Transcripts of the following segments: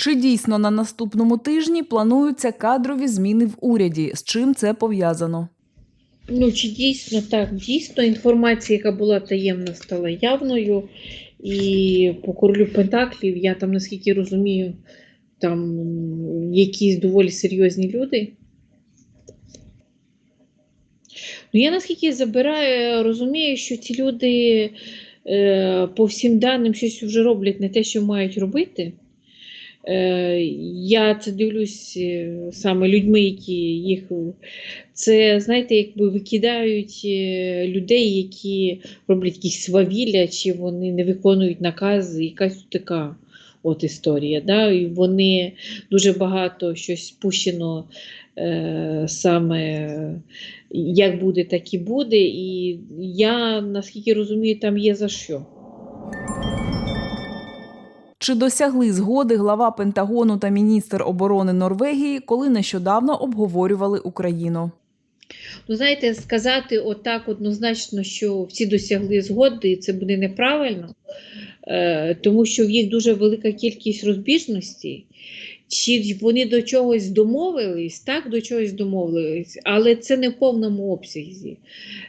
Чи дійсно на наступному тижні плануються кадрові зміни в уряді? З чим це пов'язано? Ну, чи дійсно так? Дійсно, інформація, яка була таємна, стала явною. І по королю Пентаклів, я там, наскільки розумію, там якісь доволі серйозні люди. Ну, я наскільки забираю, розумію, що ці люди е, по всім даним щось вже роблять не те, що мають робити. Е, я це дивлюсь е, саме людьми, які їх. Це, знаєте, якби викидають е, людей, які роблять якісь свавілля, чи вони не виконують накази, якась така от історія. Да? І вони дуже багато щось пущено е, саме як буде, так і буде. І я, наскільки розумію, там є за що. Чи досягли згоди глава Пентагону та міністр оборони Норвегії, коли нещодавно обговорювали Україну? Ну, знаєте, сказати отак однозначно, що всі досягли згоди, це буде неправильно, е, тому що в їх дуже велика кількість розбіжностей. Чи вони до чогось домовились, так, до чогось домовились, але це не в повному обсязі.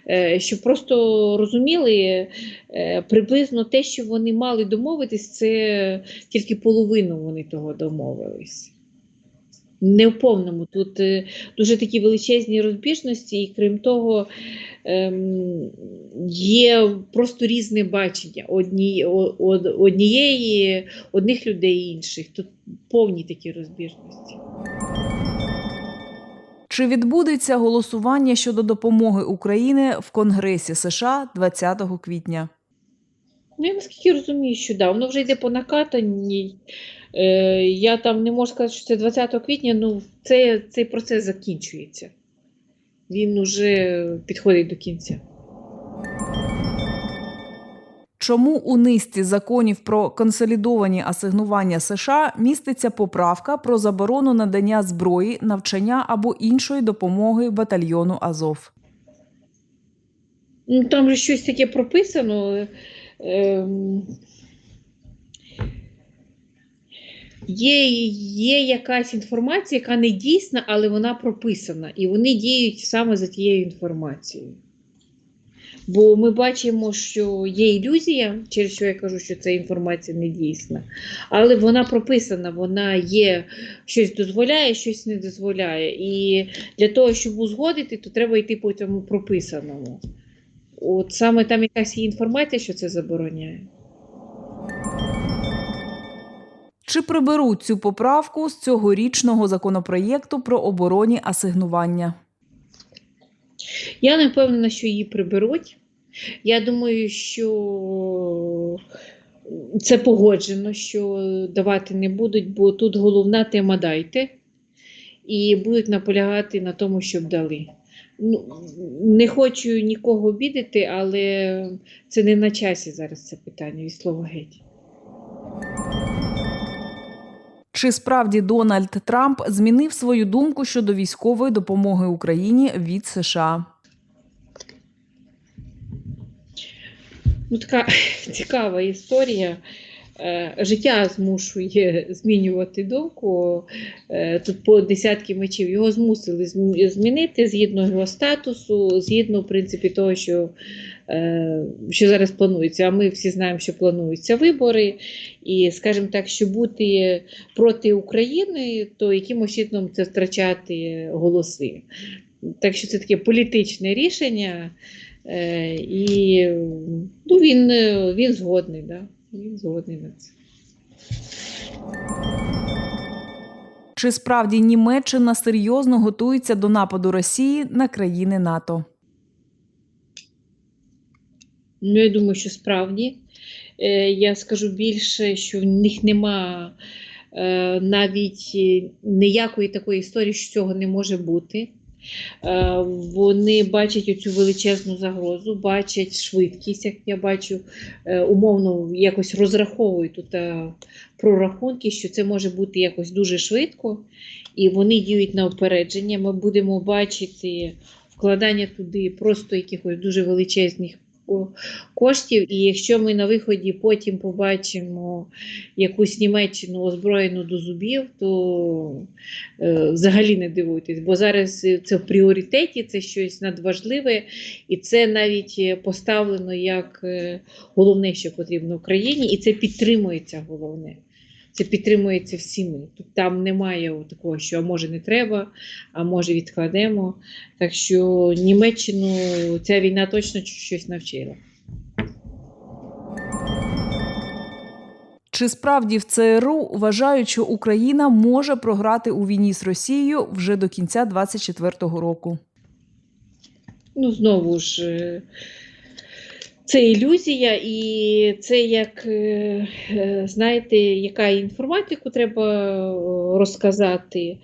Е, щоб просто розуміли, е, приблизно те, що вони мали домовитись, це тільки половину вони того домовились. Не в повному. Тут е, дуже такі величезні розбіжності, і крім того, ем, є просто різне бачення одні, од- однієї, одних людей і інших. Тут повні такі розбіжності. Чи відбудеться голосування щодо допомоги України в Конгресі США 20 квітня? Ну, я наскільки розумію, що да, воно вже йде по накатанні. Е, я там не можу сказати, що це 20 квітня, ну це, цей процес закінчується. Він уже підходить до кінця. Чому у низці законів про консолідовані асигнування США міститься поправка про заборону надання зброї, навчання або іншої допомоги батальйону Азов? Ну, там же щось таке прописано. Ем, Є, є якась інформація, яка не дійсна, але вона прописана. І вони діють саме за тією інформацією. Бо ми бачимо, що є ілюзія, через що я кажу, що ця інформація не дійсна. Але вона прописана, вона є, щось дозволяє, щось не дозволяє. І для того, щоб узгодити, то треба йти по цьому прописаному. От саме там якась є інформація, що це забороняє. Чи приберуть цю поправку з цьогорічного законопроєкту про оборонні асигнування? Я не впевнена, що її приберуть. Я думаю, що це погоджено, що давати не будуть, бо тут головна тема дайте. І будуть наполягати на тому, щоб дали. Ну, не хочу нікого обідати, але це не на часі зараз це питання від слова геть. Чи справді Дональд Трамп змінив свою думку щодо військової допомоги Україні від США? Ну, така цікава історія. Е, Життя змушує змінювати думку. Е, Тут по десятки мечів його змусили змінити згідно його статусу, згідно в принципі того, що, е, що зараз планується. А ми всі знаємо, що плануються вибори. І, скажімо так, що бути проти України, то якимось чином це втрачати голоси. Так що це таке політичне рішення. І ну, він, він згодний, да? Він згодний на це. Чи справді Німеччина серйозно готується до нападу Росії на країни НАТО? Ну, я думаю, що справді. Е, я скажу більше, що в них нема е, навіть ніякої такої історії, що цього не може бути. Е, Вони бачать оцю величезну загрозу, бачать швидкість, як я бачу, е, умовно якось розраховують тут е, прорахунки, що це може бути якось дуже швидко, і вони діють на опередження. Ми будемо бачити вкладання туди просто якихось дуже величезних ко- коштів. І якщо ми на виході потім побачимо якусь Німеччину озброєну до зубів, то е, взагалі не дивуйтесь, бо зараз е, це в пріоритеті, це щось надважливе, і це навіть е, поставлено як е, головне, що потрібно Україні, і це підтримується головне. Це підтримується всіми. Тут там немає такого, що а може не треба, а може відкладемо. Так що Німеччину ця війна точно щось навчила. Чи справді в ЦРУ вважають, що Україна може програти у війні з Росією вже до кінця 2024 року? Ну, знову ж, е, це ілюзія, і це як, е, е, знаєте, яка інформатику треба е, розказати.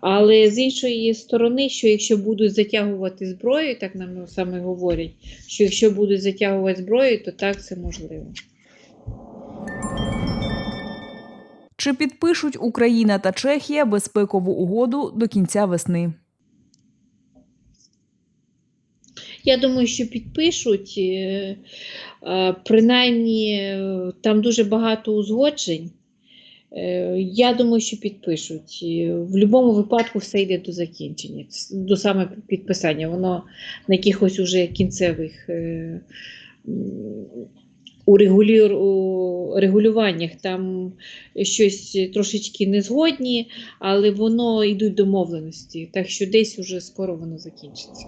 Але з іншої сторони, що якщо будуть затягувати зброю, так нам саме говорять, що якщо будуть затягувати зброю, то так це можливо. Чи підпишуть Україна та Чехія безпекову угоду до кінця весни? Я думаю, що підпишуть. е, е, Принаймні, е, там дуже багато узгоджень. Я думаю, що підпишуть. В будь-якому випадку все йде до закінчення, до саме підписання. Воно на якихось уже кінцевих у регулюваннях там щось трошечки не згодні, але воно йдуть домовленості. Так що десь уже скоро воно закінчиться.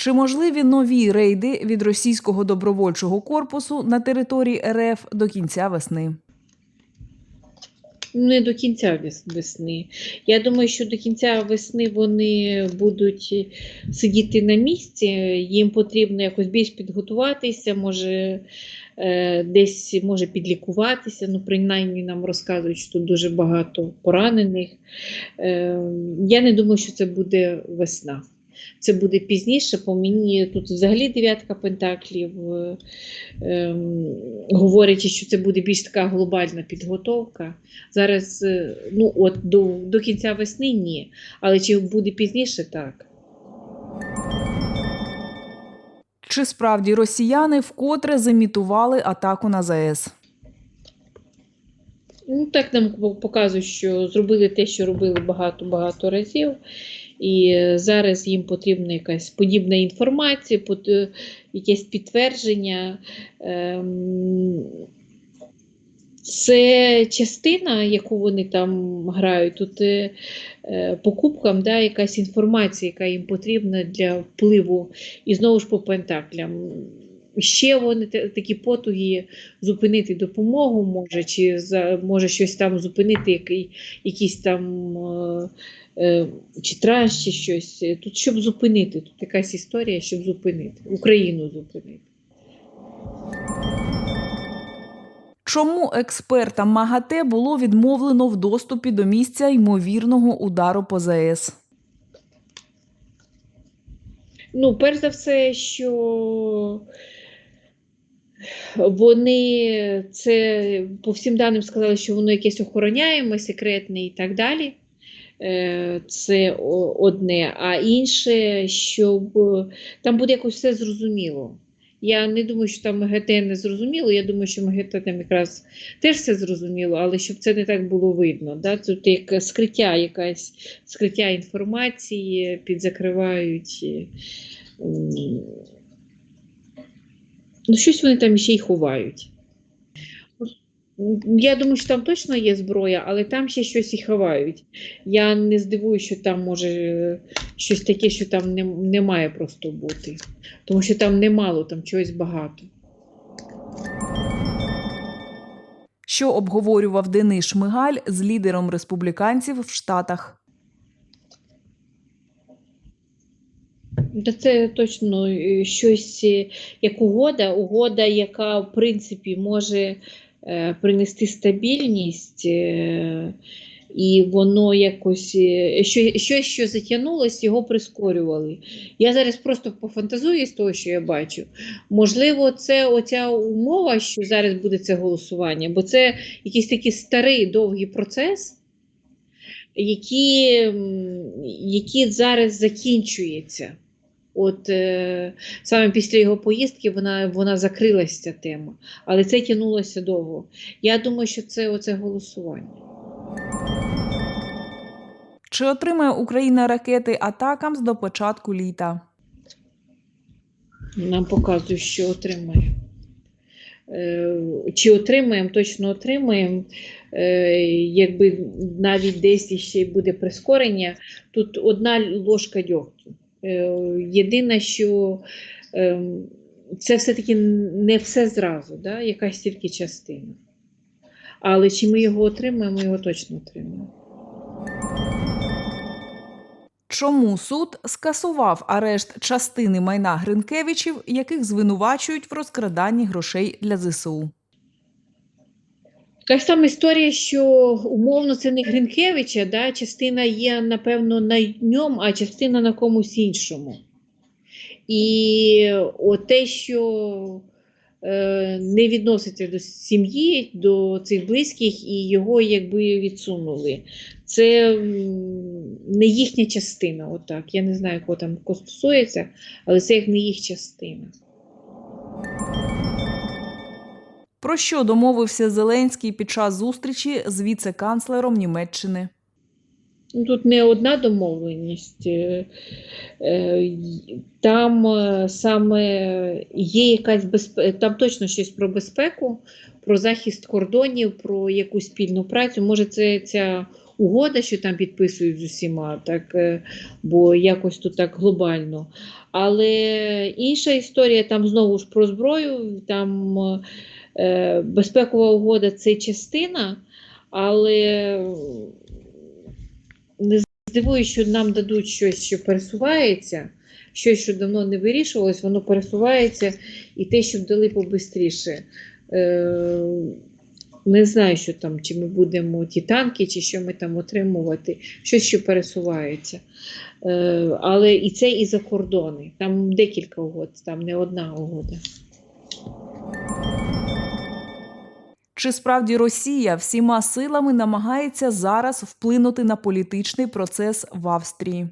Чи можливі нові рейди від російського добровольчого корпусу на території РФ до кінця весни? Не до кінця весни. Я думаю, що до кінця весни вони будуть сидіти на місці, їм потрібно якось більш підготуватися, може е, десь може підлікуватися. Ну, принаймні нам розказують, що тут дуже багато поранених. Е, Я не думаю, що це буде весна. Це буде пізніше, по мені тут взагалі дев'ятка пентаклів, е, ем, говорячи, що це буде більш така глобальна підготовка. Зараз, е, ну от до, до кінця весни ні. Але чи буде пізніше, так. Чи справді росіяни вкотре замітували атаку на ЗАЕС? Ну, так нам показують, що зробили те, що робили багато-багато разів. І зараз їм потрібна якась подібна інформація, е, якесь підтвердження. Ем, Це частина, яку вони там грають, тут е, е, покупкам да, якась інформація, яка їм потрібна для впливу. І знову ж по пентаклям. Ще вони такі потуги зупинити допомогу може, чи може щось там зупинити, який, якийсь там чи транш, чи щось. Тут щоб зупинити, тут якась історія, щоб зупинити, Україну зупинити. Чому експертам МАГАТЕ було відмовлено в доступі до місця ймовірного удару по ЗАЕС? Ну, перш за все, що вони це по всім даним сказали, що воно якесь охороняєме, секретне і так далі. Е, Це одне. А інше, щоб там буде якось все зрозуміло. Я не думаю, що там МГТ не зрозуміло. Я думаю, що МГТ там якраз теж все зрозуміло, але щоб це не так було видно. Да? Тут як скриття, якась скриття інформації, підзакривають. е, Ну, щось вони там ще й ховають. Я думаю, що там точно є зброя, але там ще щось і ховають. Я не здивуюся, що там може е, щось таке, що там не, не має просто бути. Тому що там немало, там чогось багато. Що обговорював Денис Шмигаль з лідером республіканців в Штатах? Та це точно е, щось е, як угода, угода, яка в принципі може принести стабільність, е, і воно якось е, що, щось, що затягнулось, його прискорювали. Я зараз просто пофантазую з того, що я бачу. Можливо, це оця умова, що зараз буде це голосування, бо це якийсь такий старий довгий процес. Які, м, які зараз закінчується. От е, саме після його поїздки вона, вона закрилася ця тема, але це тягнулося довго. Я думаю, що це оце голосування. Чи отримає Україна ракети Атакамс до початку літа? Нам показують, що отримає. Е, Чи отримаємо, точно отримаємо. Е, Якби навіть десь ще й буде прискорення, тут одна ложка дьогтю. Е, Єдине, що е, це все-таки не все зразу, да? якась тільки частина. Але чи ми його отримаємо, ми його точно отримаємо. Чому суд скасував арешт частини майна Гринкевичів, яких звинувачують в розкраданні грошей для ЗСУ? Така ж сама історія, що умовно це не Гринкевича, да? частина є, напевно, на ньому, а частина на комусь іншому. І те, що е, не відноситься до сім'ї, до цих близьких, і його якби відсунули. Це не їхня частина. Отак. Я не знаю, кого там стосується, але це як не їх частина. Про що домовився Зеленський під час зустрічі з віце-канцлером Німеччини? Ну, Тут не одна домовленість. Е, е, Там е, саме є якась безпека, там точно щось про безпеку, про захист кордонів, про якусь спільну працю. Може, це ця угода, що там підписують з усіма, так, бо якось тут так глобально. Але інша історія там знову ж про зброю, там безпекова угода це частина, але не здивуюсь, що нам дадуть щось, що пересувається, щось, що давно не вирішувалось, воно пересувається, і те, щоб дали побистріше. Е, не знаю, що там, чи ми будемо ті танки, чи що ми там отримувати, щось, що пересувається. Е, але і це і за кордони. Там декілька угод, там не одна угода. Чи справді Росія всіма силами намагається зараз вплинути на політичний процес в Австрії?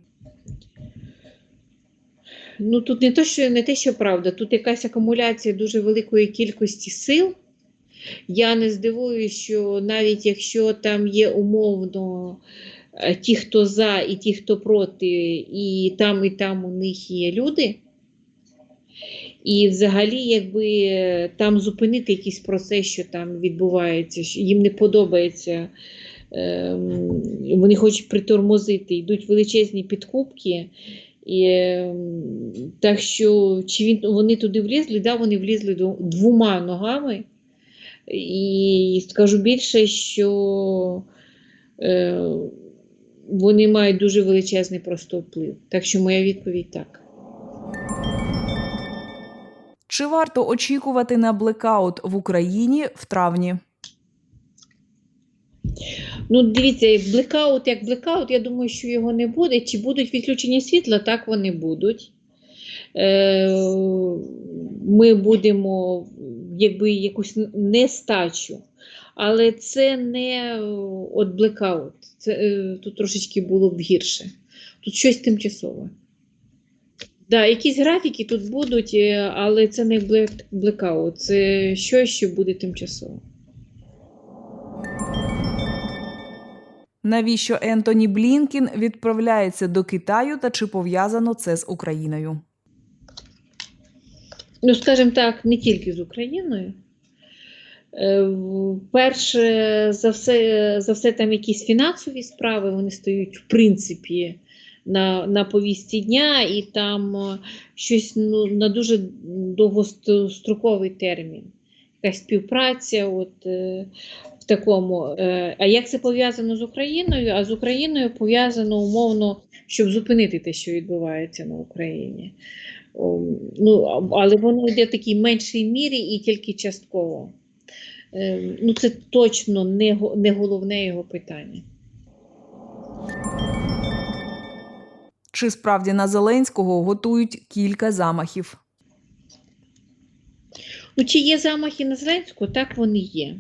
Ну тут не то, що не те, що правда, тут якась акумуляція дуже великої кількості сил. Я не здивуюся, що навіть якщо там є умовно е, ті, хто за, і ті, хто проти, і там, і там у них є люди. І взагалі, якби там зупинити якийсь процес, що там відбувається, що їм не подобається, ем, вони хочуть притормозити, йдуть величезні підкупки. І, ем, так що, чи він, вони туди влізли, да, вони влізли двома ногами. І скажу більше, що е, вони мають дуже величезний просто вплив. Так що моя відповідь так. Чи варто очікувати на блекаут в Україні в травні? Ну, дивіться, блекаут як блекаут, я думаю, що його не буде. Чи будуть відключення світла? Так вони будуть. Е, Ми будемо якби якусь нестачу. Але це не от блекаут. Це е, тут трошечки було б гірше. Тут щось тимчасове. Да, якісь графіки тут будуть, е, але це не блекаут, це щось, що буде тимчасово. Навіщо Ентоні Блінкін відправляється до Китаю та чи пов'язано це з Україною? Ну, скажімо так, не тільки з Україною. Е, Перше за все, за все там якісь фінансові справи, вони стають, в принципі, на, на повісті дня, і там е, щось ну, на дуже довгостроковий термін. Якась співпраця от, е, в такому. Е, а як це пов'язано з Україною? А з Україною пов'язано умовно, щоб зупинити те, що відбувається на Україні. Ну, але воно йде в такій меншій мірі і тільки частково. Ну, це точно не, не головне його питання. Чи справді на Зеленського готують кілька замахів? Ну, чи є замахи на Зеленського? Так вони є.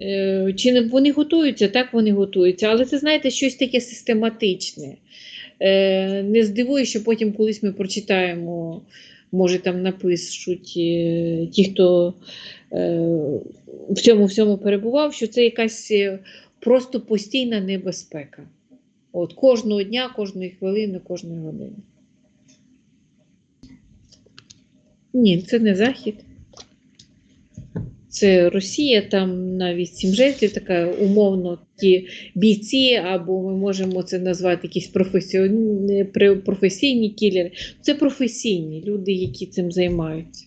Е, Чи вони готуються? Так вони готуються. Але це, знаєте, щось таке систематичне. е, не здивує, що потім колись ми прочитаємо, може там напишуть е, ті, хто в цьому всьому перебував, що це якась просто постійна небезпека. От кожного дня, кожної хвилини, кожної години. Ні, це не Захід. Це Росія, там навіть сім жезлів, така умовно ті бійці, або ми можемо це назвати якісь професіонні, пре- професійні кілери. Це професійні люди, які цим займаються.